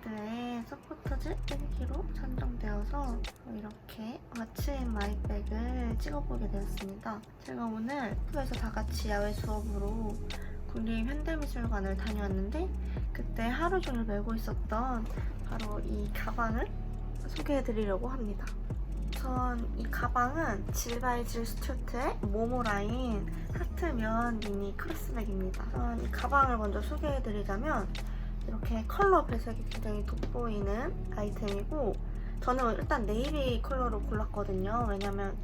브랜드의 서포터즈 1기로 선정되어서 이렇게 와츠인 마이백을 찍어보게 되었습니다. 제가 오늘 학교에서 다 같이 야외 수업으로 국립 현대미술관을 다녀왔는데 그때 하루 종일 메고 있었던 바로 이 가방을 소개해드리려고 합니다. 우선 이 가방은 질바이 질 스튜어트의 모모 라인 하트면 미니 크로스백입니다. 우선 이 가방을 먼저 소개해드리자면 이렇게 컬러 배색이 굉장히 돋보이는 아이템이고 저는 일단 네이비 컬러로 골랐거든요. 왜냐면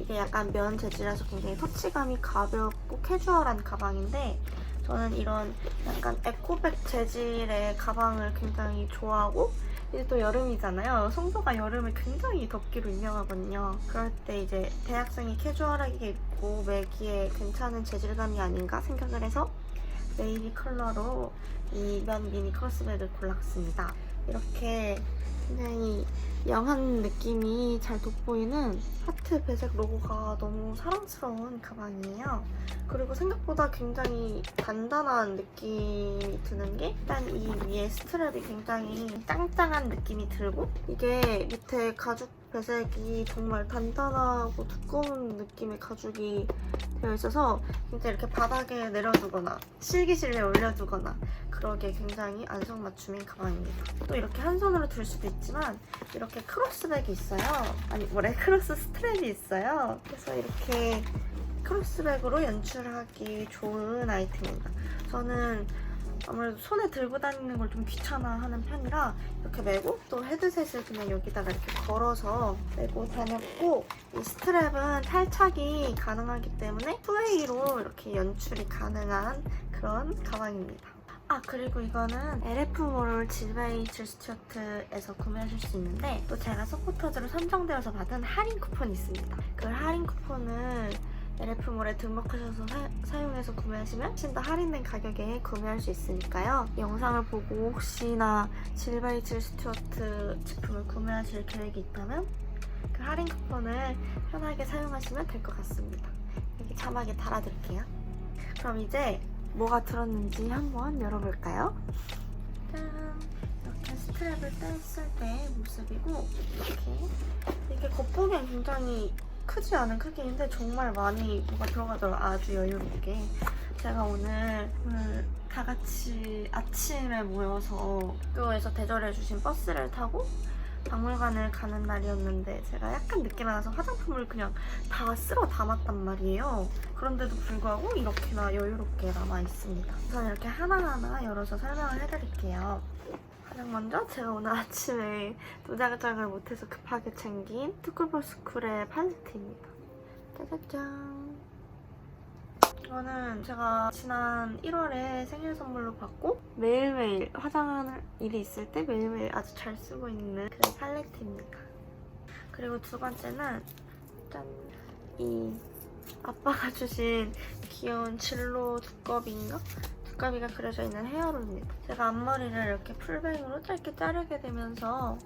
이게 약간 면 재질이라서 굉장히 터치감이 가볍고 캐주얼한 가방인데 저는 이런 약간 에코백 재질의 가방을 굉장히 좋아하고 이제 또 여름이잖아요. 송도가 여름에 굉장히 덥기로 유명하거든요. 그럴 때 이제 대학생이 캐주얼하게 입고 매기에 괜찮은 재질감이 아닌가 생각을 해서 네이비 컬러로 이 면 미니 크로스백을 골랐습니다. 이렇게 굉장히 영한 느낌이 잘 돋보이는 하트 배색 로고가 너무 사랑스러운 가방이에요. 그리고 생각보다 굉장히 단단한 느낌이 드는 게 일단 이 위에 스트랩이 굉장히 짱짱한 느낌이 들고 이게 밑에 가죽 배색이 정말 단단하고 두꺼운 느낌의 가죽이 되어 있어서 굉장히 이렇게 바닥에 내려두거나 실기실에 올려두거나 그러기에 굉장히 안성맞춤인 가방입니다. 또 이렇게 한 손으로 들 수도 있지만 이렇게 크로스백이 있어요. 아니 뭐래 크로스 스트랩이 있어요. 그래서 이렇게 크로스백으로 연출하기 좋은 아이템입니다. 저는 아무래도 손에 들고 다니는 걸 좀 귀찮아하는 편이라 이렇게 메고 또 헤드셋을 그냥 여기다가 이렇게 걸어서 메고 다녔고 이 스트랩은 탈착이 가능하기 때문에 투웨이로 이렇게 연출이 가능한 그런 가방입니다. 아 그리고 이거는 LF몰 질베이 질스튜어트에서 구매하실 수 있는데 또 제가 서포터즈로 선정되어서 받은 할인 쿠폰이 있습니다. 그 할인 쿠폰을 LF몰에 등록하셔서 사, 용해서 구매하시면 훨씬 더 할인된 가격에 구매할 수 있으니까요. 영상을 보고 혹시나 질바이 질 스튜어트 제품을 구매하실 계획이 있다면 그 할인 쿠폰을 편하게 사용하시면 될 것 같습니다. 여기 자막에 달아드릴게요. 그럼 이제 뭐가 들었는지 한번 열어볼까요? 짠! 이렇게 스트랩을 뗐을 때 모습이고 이렇게 이게 겉보기엔 굉장히 크지 않은 크기인데 정말 많이 뭐가 들어가더라고요. 아주 여유롭게. 제가 오늘, 오늘 다 같이 아침에 모여서 학교에서 대절해주신 버스를 타고 박물관을 가는 날이었는데 제가 약간 늦게 나와서 화장품을 그냥 다 쓸어 담았단 말이에요. 그런데도 불구하고 이렇게나 여유롭게 남아 있습니다. 우선 이렇게 하나하나 열어서 설명을 해드릴게요. 가장 먼저 제가 오늘 아침에 도장장을 못해서 급하게 챙긴 투쿨버스쿨의 팔레트입니다. 짜자잔. 이거는 제가 지난 1월에 생일 선물로 받고 매일매일 화장하는 일이 있을 때 매일매일 아주 잘 쓰고 있는 그런 팔레트입니다. 그리고 두 번째는 짠! 이 아빠가 주신 귀여운 진로 두꺼비인가? 두꺼비가 그려져 있는 헤어롤입니다. 제가 앞머리를 이렇게 풀뱅으로 짧게 자르게 되면서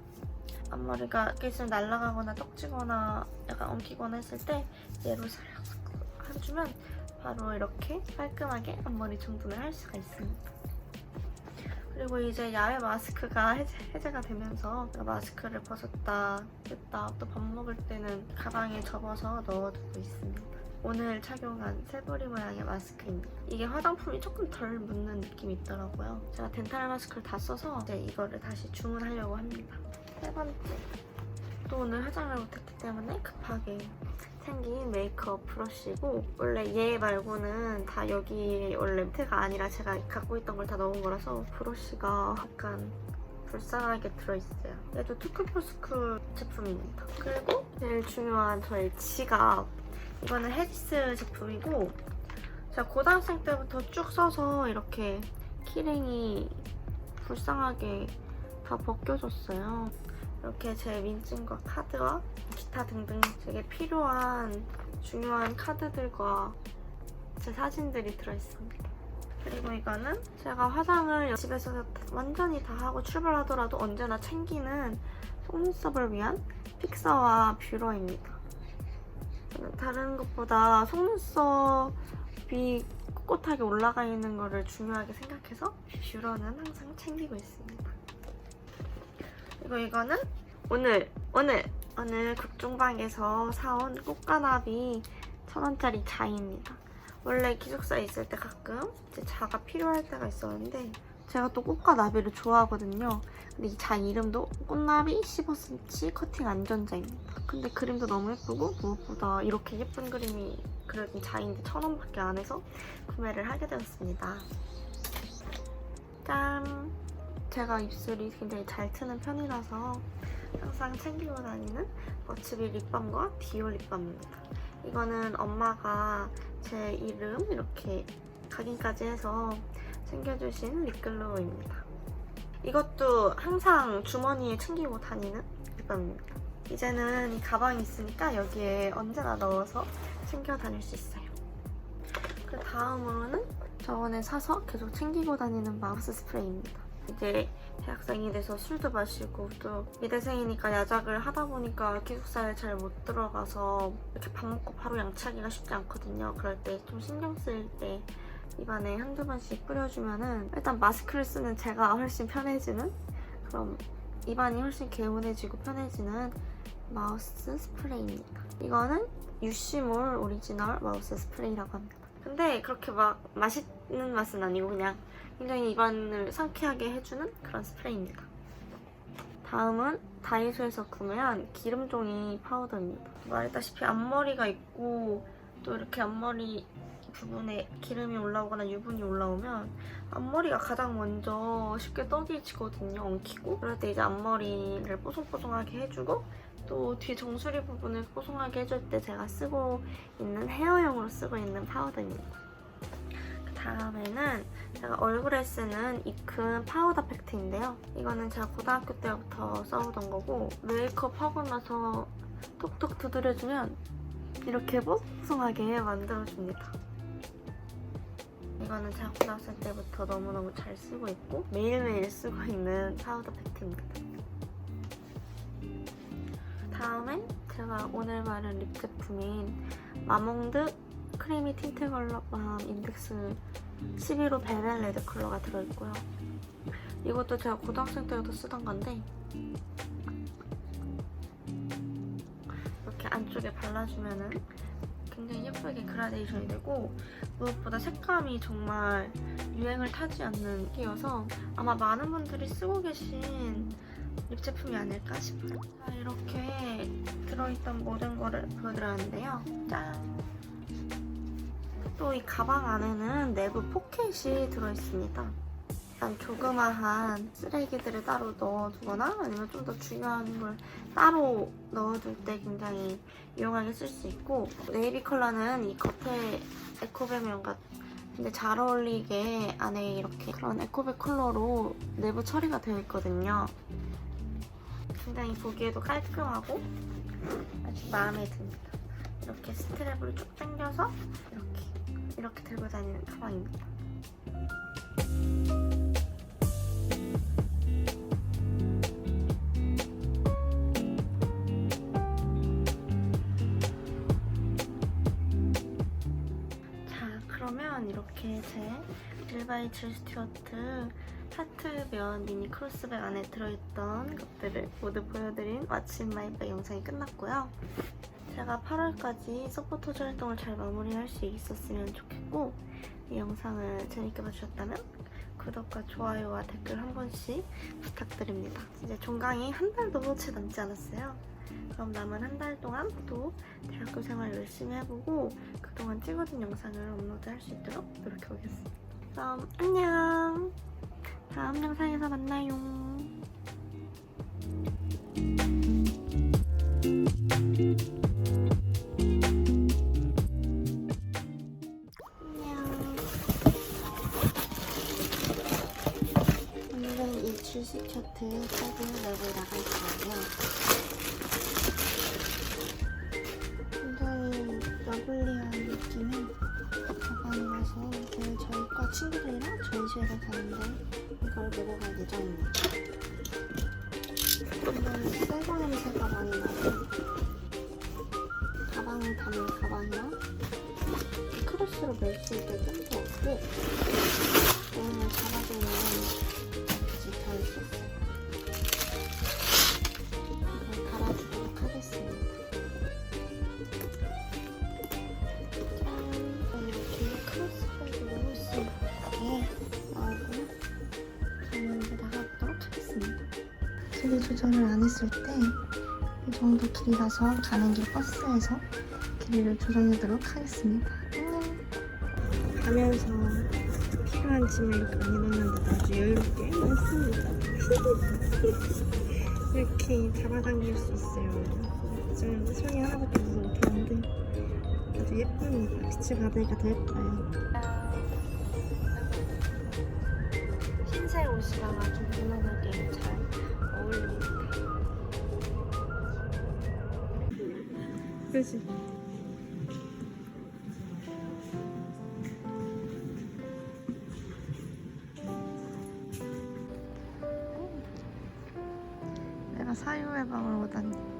앞머리가 이렇게 있으면 날아가거나 떡지거나 약간 엉키거나 했을 때 얘로 살짝 해주면 바로 이렇게 깔끔하게 앞머리 정돈을 할 수가 있습니다. 그리고 이제 야외 마스크가 해제, 해제가 되면서 마스크를 벗었다 뺐다 또 밥 먹을 때는 가방에 접어서 넣어두고 있습니다. 오늘 착용한 새부리 모양의 마스크입니다. 이게 화장품이 조금 덜 묻는 느낌이 있더라고요. 제가 덴탈 마스크를 다 써서 이제 이거를 다시 주문하려고 합니다. 세 번째. 또 오늘 화장을 못했기 때문에 급하게 생긴 메이크업 브러쉬고 원래 얘 말고는 다 여기 원래 밑에가 아니라 제가 갖고 있던 걸 다 넣은 거라서 브러쉬가 약간 불쌍하게 들어있어요. 얘도 투쿨포스쿨 제품입니다. 그리고 제일 중요한 저의 지갑. 이거는 헤디스 제품이고 제가 고등학생 때부터 쭉 써서 이렇게 키링이 불쌍하게 다 벗겨졌어요. 이렇게 제 민증과 카드와 기타 등등 되게 필요한 중요한 카드들과 제 사진들이 들어있습니다. 그리고 이거는 제가 화장을 집에서 완전히 다 하고 출발하더라도 언제나 챙기는 속눈썹을 위한 픽서와 뷰러입니다. 다른 것보다 속눈썹이 꼿꼿하게 올라가 있는 거를 중요하게 생각해서 뷰러는 항상 챙기고 있습니다. 그리고 이거는 오늘 오늘 오늘 국중방에서 사온 꽃가나비 천 원짜리 자입니다. 원래 기숙사에 있을 때 가끔 이제 자가 필요할 때가 있었는데 제가 또 꽃과 나비를 좋아하거든요. 근데 이 자 이름도 꽃나비 15cm 커팅 안전자입니다. 근데 그림도 너무 예쁘고 무엇보다 이렇게 예쁜 그림이 그려진 자인데 천 원밖에 안 해서 구매를 하게 되었습니다. 짠! 제가 입술이 굉장히 잘 트는 편이라서 항상 챙기고 다니는 버츠비 립밤과 디올 립밤입니다. 이거는 엄마가 제 이름 이렇게 각인까지 해서 챙겨주신 립글로우입니다. 이것도 항상 주머니에 챙기고 다니는 립밤입니다. 이제는 이 가방이 있으니까 여기에 언제나 넣어서 챙겨 다닐 수 있어요. 그 다음으로는 저번에 사서 계속 챙기고 다니는 마우스 스프레이입니다. 이제 대학생이 돼서 술도 마시고 또 미대생이니까 야작을 하다 보니까 기숙사에 잘 못 들어가서 이렇게 밥 먹고 바로 양치하기가 쉽지 않거든요. 그럴 때 좀 신경 쓰일 때 입안에 한두 번씩 뿌려주면은 일단 마스크를 쓰는 제가 훨씬 편해지는 그럼 입안이 훨씬 개운해지고 편해지는 마우스 스프레이입니다. 이거는 유시몰 오리지널 마우스 스프레이라고 합니다. 근데 그렇게 막 맛있는 맛은 아니고 그냥 굉장히 입안을 상쾌하게 해주는 그런 스프레이입니다. 다음은 다이소에서 구매한 기름종이 파우더입니다. 말했다시피 앞머리가 있고 또 이렇게 앞머리 부분에 기름이 올라오거나 유분이 올라오면 앞머리가 가장 먼저 쉽게 떡이지거든요. 엉키고 그럴 때 이제 앞머리를 뽀송뽀송하게 해주고 또 뒤 정수리 부분을 뽀송하게 해줄 때 제가 쓰고 있는 헤어용으로 쓰고 있는 파우더입니다. 그 다음에는 제가 얼굴에 쓰는 이큰 파우더 팩트인데요. 이거는 제가 고등학교 때부터 써오던 거고 메이크업 하고 나서 톡톡 두드려주면 이렇게 뽀송하게 만들어줍니다. 이거는 제가 고등학생 때부터 너무너무 잘 쓰고 있고 매일매일 쓰고 있는 파우더 팩트입니다. 다음엔 제가 오늘 바른 립 제품인 마몽드 크리미 틴트 컬러 밤 인덱스 11호 베벨 레드 컬러가 들어있고요. 이것도 제가 고등학생 때부터 쓰던 건데 이렇게 안쪽에 발라주면은 굉장히 예쁘게 그라데이션이 되고 무엇보다 색감이 정말 유행을 타지 않는 끼여서 아마 많은 분들이 쓰고 계신 립 제품이 아닐까 싶어요. 자, 이렇게 들어있던 모든 거를 보여드렸는데요. 짠! 또 이 가방 안에는 내부 포켓이 들어있습니다. 일단 조그마한 쓰레기들을 따로 넣어두거나 아니면 좀 더 중요한 걸 따로 넣어둘 때 굉장히 유용하게 쓸 수 있고 네이비 컬러는 이 겉에 에코백용과 근데 잘 어울리게 안에 이렇게 그런 에코백 컬러로 내부 처리가 되어 있거든요. 굉장히 보기에도 깔끔하고 아주 마음에 듭니다. 이렇게 스트랩을 쭉 당겨서 이렇게 들고 다니는 가방입니다. 자, 그러면 이렇게 제 릴바이 질 스튜어트 하트면 미니 크로스백 안에 들어있던 것들을 모두 보여드린 왓츠 마이백 영상이 끝났고요. 제가 8월까지 서포터즈 활동을 잘 마무리할 수 있었으면 좋겠고 이 영상을 재밌게 봐주셨다면 구독과 좋아요와 댓글 한 번씩 부탁드립니다. 이제 종강이 한 달도 채 남지 않았어요. 그럼 남은 한 달 동안 또 대학교 생활 열심히 해보고 그동안 찍어둔 영상을 업로드할 수 있도록 노력해보겠습니다. 그럼 안녕! 다음 영상에서 만나요. 메고 갈 예정입니다. 이건 새거 냄새가 많이 나고 가방을 담을 가방이랑 크로스로 멜수 있게끔 더 오늘 잡아주는 길이 조절을 안 했을 때 이 정도 길이라서 가는 길 버스에서 길이를 조정하도록 하겠습니다. 안녕! 가면서 필요한 짐을 이렇게 많이 넣었는데 아주 여유롭게 많습니다. 이렇게 잡아당길 수 있어요. 좀 손이 하나밖에 무서 못하는데 아주 예쁩니다. 빛을 받으니까 더 예뻐요. 흰색 옷이랑 아주 무난하게 잘 그지? 내가 사유의 방을 오다니.